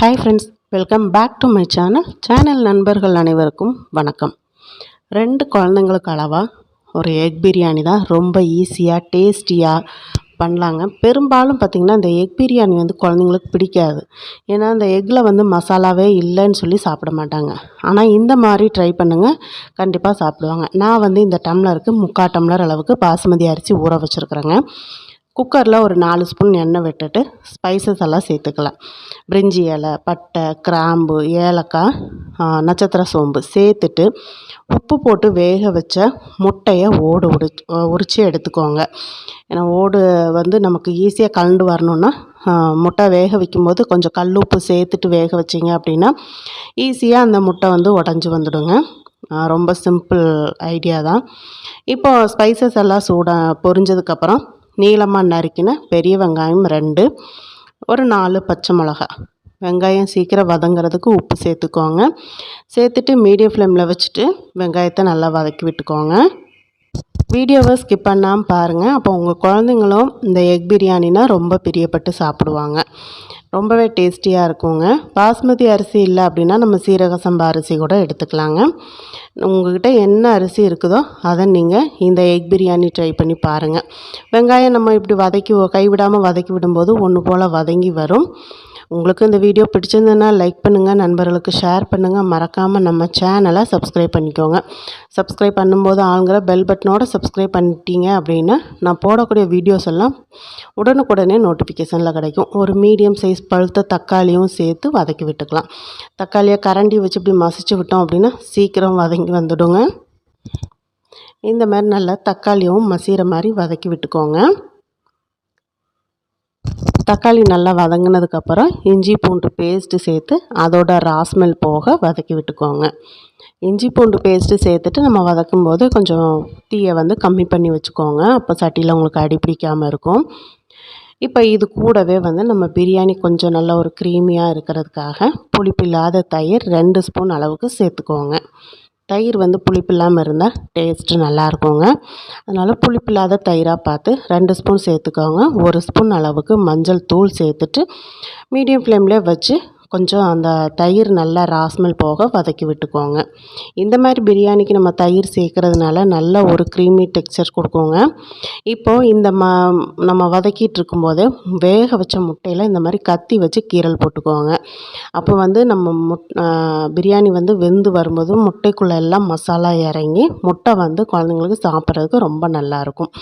Hi friends welcome back to my channel channel நண்பர்கள் அனைவருக்கும் வணக்கம். ரெண்டு குழந்தைங்களுக்கு அளவாக ஒரு எக் பிரியாணி தான் ரொம்ப ஈஸியாக டேஸ்டியாக பண்ணலாங்க. பெரும்பாலும் பார்த்திங்கன்னா இந்த எக் பிரியாணி வந்து குழந்தைங்களுக்கு பிடிக்காது. ஏன்னா அந்த எக்கில் வந்து மசாலாவே இல்லைன்னு சொல்லி சாப்பிட மாட்டாங்க. ஆனால் இந்த மாதிரி ட்ரை பண்ணுங்கள் கண்டிப்பாக சாப்பிடுவாங்க. நான் வந்து இந்த டம்ளருக்கு முக்கால் டம்ளர் அளவுக்கு பாசுமதி அரிசி ஊற வச்சுருக்குறேங்க. குக்கரில் ஒரு நாலு ஸ்பூன் எண்ணெய் விட்டுட்டு ஸ்பைசஸ் எல்லாம் சேர்த்துக்கலாம். பிரிஞ்சி இலை பட்டை கிராம்பு ஏலக்காய் நட்சத்திர சோம்பு சேர்த்துட்டு உப்பு போட்டு வேக வச்ச முட்டையை ஓடு உரி உரித்து எடுத்துக்கோங்க. ஏன்னா ஓடு வந்து நமக்கு ஈஸியாக கலந்து வரணுன்னா முட்டை வேக வைக்கும்போது கொஞ்சம் கல் உப்பு சேர்த்துட்டு வேக வச்சிங்க அப்படின்னா ஈஸியாக அந்த முட்டை வந்து உடஞ்சி வந்துடுங்க. ரொம்ப சிம்பிள் ஐடியா தான். இப்போ ஸ்பைசஸ் எல்லாம் சூட பொரிஞ்சதுக்கப்புறம் நீளமாக நறுக்கின பெரிய வெங்காயம் ரெண்டு ஒரு நாலு பச்சை மிளகா. வெங்காயம் சீக்கிரம் வதங்குறதுக்கு உப்பு சேர்த்துக்கோங்க. சேர்த்துட்டு மீடியம் ஃப்ளேமில் வச்சுட்டு வெங்காயத்தை நல்லா வதக்கி விட்டுக்கோங்க. வீடியோவை ஸ்கிப் பண்ணாமல் பாருங்கள் அப்போ உங்கள் குழந்தைங்களும் இந்த எக் பிரியாணினா ரொம்ப பிரியப்பட்டு சாப்பிடுவாங்க. ரொம்பவே டேஸ்டியாக இருக்குங்க. பாஸ்மதி அரிசி இல்லை அப்படின்னா நம்ம சீரக சம்பா அரிசி கூட எடுத்துக்கலாங்க. உங்கள்கிட்ட என்ன அரிசி இருக்குதோ அதை நீங்கள் இந்த எக் பிரியாணி ட்ரை பண்ணி பாருங்கள் வெங்காயம் நம்ம இப்படி வதக்கி கைவிடாமல் வதக்கி விடும்போது ஒன்று போல் வதங்கி வரும். உங்களுக்கு இந்த வீடியோ பிடிச்சிருந்ததுன்னா லைக் பண்ணுங்கள் நண்பர்களுக்கு ஷேர் பண்ணுங்கள் மறக்காமல் நம்ம சேனலை சப்ஸ்கிரைப் பண்ணிக்கோங்க. சப்ஸ்கிரைப் பண்ணும்போது ஆளுங்கிற பெல் பட்டனோட சப்ஸ்கிரைப் பண்ணிட்டீங்க அப்படின்னா நான் போடக்கூடிய வீடியோஸ் எல்லாம் உடனுக்குடனே நோட்டிஃபிகேஷனில் கிடைக்கும். ஒரு மீடியம் சைஸ் பழுத்த தக்காளியும் சேர்த்து வதக்கி விட்டுக்கலாம். தக்காளியை கரண்டி வச்சு இப்படி மசிச்சு விட்டோம் அப்படின்னா சீக்கிரம் வதங்கி வந்துடுங்க. இந்த மாதிரி நல்லா தக்காளியும் மசிகிற மாதிரி வதக்கி விட்டுக்கோங்க. தக்காளி நல்லா வதங்கினதுக்கப்புறம் இஞ்சி பூண்டு பேஸ்ட்டு சேர்த்து அதோட ராஸ்மெல் போக வதக்கி விட்டுக்கோங்க. இஞ்சி பூண்டு பேஸ்ட்டு சேர்த்துட்டு நம்ம வதக்கும் போது கொஞ்சம் தீயை வந்து கம்மி பண்ணி வச்சுக்கோங்க. அப்போ சட்டியில் உங்களுக்கு அடி பிடிக்காமல் இருக்கும். இப்போ இது கூடவே வந்து நம்ம பிரியாணி கொஞ்சம் நல்ல ஒரு க்ரீமியாக இருக்கிறதுக்காக புளிப்பில்லாத தயிர் ரெண்டு ஸ்பூன் அளவுக்கு சேர்த்துக்கோங்க. தயிர் வந்து புளிப்பு இல்லாமல் இருந்தால் டேஸ்ட்டு நல்லாயிருக்குங்க அதனால் அதனால் புளிப்பில்லாத தயிராக பார்த்து ரெண்டு ஸ்பூன் சேர்த்துக்கோங்க. ஒரு ஸ்பூன் அளவுக்கு மஞ்சள் தூள் சேர்த்துட்டு மீடியம் ஃப்ளேம்லேயே வச்சு கொஞ்சம் அந்த தயிர் நல்லா ராஸ்மல் போக வதக்கி விட்டுக்கோங்க. இந்த மாதிரி பிரியாணிக்கு நம்ம தயிர் சேர்க்குறதுனால நல்ல ஒரு க்ரீமி டெக்ஸ்சர் கொடுக்குங்க. இப்போது இந்த ம நம்ம வதக்கிட்டு இருக்கும்போதே வேக வச்ச முட்டையில் இந்த மாதிரி கத்தி வச்சு கீரல் போட்டுக்கோங்க. அப்போ வந்து நம்ம முட் பிரியாணி வந்து வெந்து வரும்போது முட்டைக்குள்ளே எல்லாம் மசாலா இறங்கி முட்டை வந்து குழந்தைங்களுக்கு சாப்பிட்றதுக்கு ரொம்ப நல்லாயிருக்கும்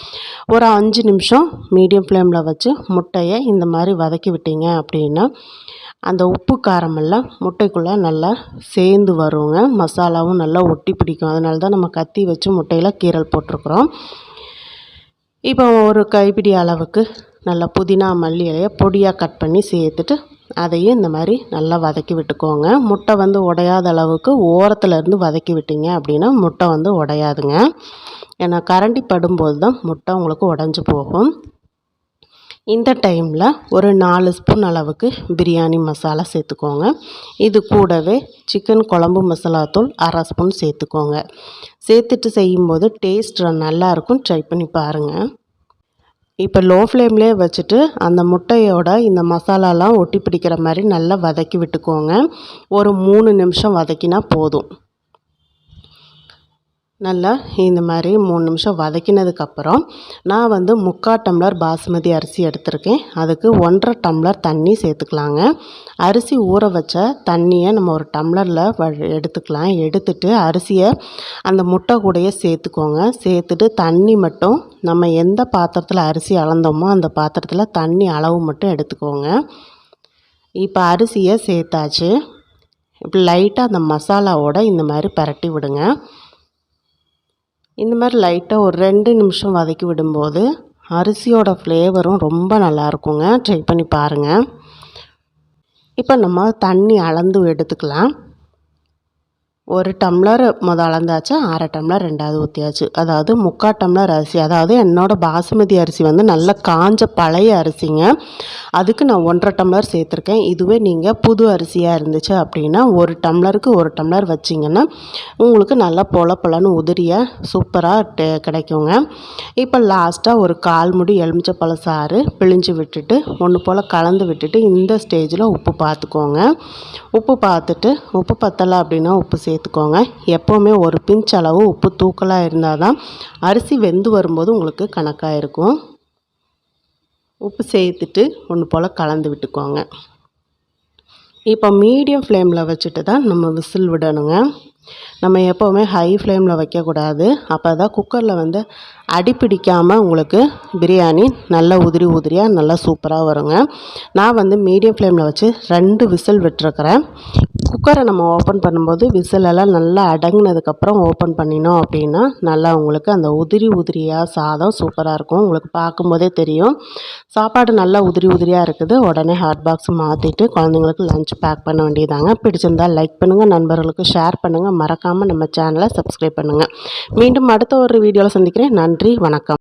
ஒரு அஞ்சு நிமிஷம் மீடியம் ஃப்ளேமில் வச்சு முட்டையை இந்த மாதிரி வதக்கி விட்டீங்க அப்படின்னா அந்த உப்பு காரமெல்லாம் முட்டைக்குள்ளே நல்லா சேர்ந்து வருங்க. மசாலாவும் நல்லா ஒட்டி பிடிக்கும். அதனால தான் நம்ம கத்தி வச்சு முட்டையில் கீரல் போட்டிருக்குறோம். இப்போ ஒரு கைப்பிடி அளவுக்கு நல்லா புதினா மல்லி இலையை பொடியாக கட் பண்ணி சேர்த்துட்டு அதையும் இந்த மாதிரி நல்லா வதக்கி விட்டுக்கோங்க. முட்டை வந்து உடையாத அளவுக்கு ஓரத்துலேருந்து வதக்கி விட்டீங்க அப்படின்னா முட்டை வந்து உடையாதுங்க. ஏன்னா கரண்டி படும்போது தான் முட்டை உங்களுக்கு உடஞ்சி போகும். இந்த டைமில் ஒரு நாலு ஸ்பூன் அளவுக்கு பிரியாணி மசாலா சேர்த்துக்கோங்க. இது கூடவே சிக்கன் குழம்பு மசாலாத்தூள் அரை ஸ்பூன் சேர்த்துக்கோங்க. சேர்த்துட்டு செய்யும்போது டேஸ்ட் நல்லாயிருக்கும். ட்ரை பண்ணி பாருங்கள் இப்போ லோ ஃப்ளேம்லேயே வச்சுட்டு அந்த முட்டையோட இந்த மசாலாலாம் ஒட்டி பிடிக்கிற மாதிரி நல்லா வதக்கி விட்டுக்கோங்க. ஒரு மூணு நிமிஷம் வதக்கினா போதும். நல்லா இந்த மாதிரி மூணு நிமிஷம் வதக்கினதுக்கப்புறம் நான் வந்து முக்கால் டம்ளர் பாஸ்மதி அரிசி எடுத்திருக்கேன். அதுக்கு ஒன்றரை டம்ளர் தண்ணி சேர்த்துக்கலாங்க. அரிசி ஊற வச்ச தண்ணியை நம்ம ஒரு டம்ளரில் வ எடுத்துக்கலாம். எடுத்துட்டு அரிசியை அந்த முட்டை கூடையே சேர்த்துக்கோங்க. சேர்த்துட்டு தண்ணி மட்டும் நம்ம எந்த பாத்திரத்தில் அரிசி அளந்தோமோ அந்த பாத்திரத்தில் தண்ணி அளவு மட்டும் எடுத்துக்கோங்க. இப்போ அரிசியை சேர்த்தாச்சு. இப்போ லைட்டாக அந்த மசாலாவோட இந்த மாதிரி பரட்டி விடுங்க. இந்த மாதிரி லைட்டாக ஒரு ரெண்டு நிமிஷம் வதக்கி விடும்போது அரிசியோட ஃப்ளேவரும் ரொம்ப நல்லா இருக்குங்க. ட்ரை பண்ணி பாருங்கள் இப்போ நம்ம தண்ணி அளந்து எடுத்துக்கலாம். ஒரு டம்ளர் மொதல் அளந்தாச்சு அரை டம்ளர் ரெண்டாவது ஊற்றியாச்சு அதாவது முக்கால் டம்ளர் அரிசி. அதாவது என்னோடய பாசுமதி அரிசி வந்து நல்ல காஞ்ச பழைய அரிசிங்க. அதுக்கு நான் ஒன்றரை டம்ளர் சேர்த்துருக்கேன். இதுவே நீங்கள் புது அரிசியாக இருந்துச்சு அப்படின்னா ஒரு டம்ளருக்கு ஒரு டம்ளர் வச்சிங்கன்னா உங்களுக்கு நல்லா பொல பொலன்னு உதிரியாக சூப்பராக கிடைக்குங்க. இப்போ லாஸ்ட்டாக ஒரு கால் முடி எலுமிச்சப்பழ சாறு பிழிஞ்சு விட்டுட்டு ஒன்று போல் கலந்து விட்டுட்டு இந்த ஸ்டேஜில் உப்பு பார்த்துக்கோங்க உப்பு பார்த்துட்டு உப்பு பத்தலை அப்படின்னா உப்பு சேர்த்து சேர்த்துக்கோங்க எப்போவுமே ஒரு பிஞ்ச் அளவு உப்பு தூக்கலாக இருந்தால் தான் அரிசி வெந்து வரும்போது உங்களுக்கு கணக்காக இருக்கும். உப்பு சேர்த்துட்டு ஒன்று போல் கலந்து விட்டுக்கோங்க. இப்போ மீடியம் ஃப்ளேமில் வச்சுட்டு தான் நம்ம விசில் விடணுங்க. நம்ம எப்போவுமே ஹை ஃப்ளேமில் வைக்கக்கூடாது. அப்போ தான் குக்கரில் வந்து அடிப்பிடிக்காமல் உங்களுக்கு பிரியாணி நல்லா உதிரி உதிரியாக நல்லா சூப்பராக வருங்க. நான் வந்து மீடியம் ஃப்ளேமில் வச்சு ரெண்டு விசில் விட்டுருக்குறேன். குக்கரை நம்ம ஓப்பன் பண்ணும்போது விசிலெல்லாம் நல்லா அடங்கினதுக்கப்புறம் ஓப்பன் பண்ணினோம் அப்படின்னா நல்லா உங்களுக்கு அந்த உதிரி உதிரியாக சாதம் சூப்பராக இருக்கும். உங்களுக்கு பார்க்கும்போதே தெரியும். சாப்பாடு நல்லா உதிரி உதிரியாக இருக்குது. உடனே ஹாட் பாக்ஸ் மாற்றிட்டு குழந்தைங்களுக்கு லஞ்ச் பேக் பண்ண வேண்டியதாங்க பிடிச்சிருந்தால் லைக் பண்ணுங்கள் நண்பர்களுக்கு ஷேர் பண்ணுங்கள் மறக்காமல் நம்ம சேனலை சப்ஸ்கிரைப் பண்ணுங்கள் மீண்டும் அடுத்த ஒரு வீடியோவில் சந்திக்கிறேன். நன்றி வணக்கம்.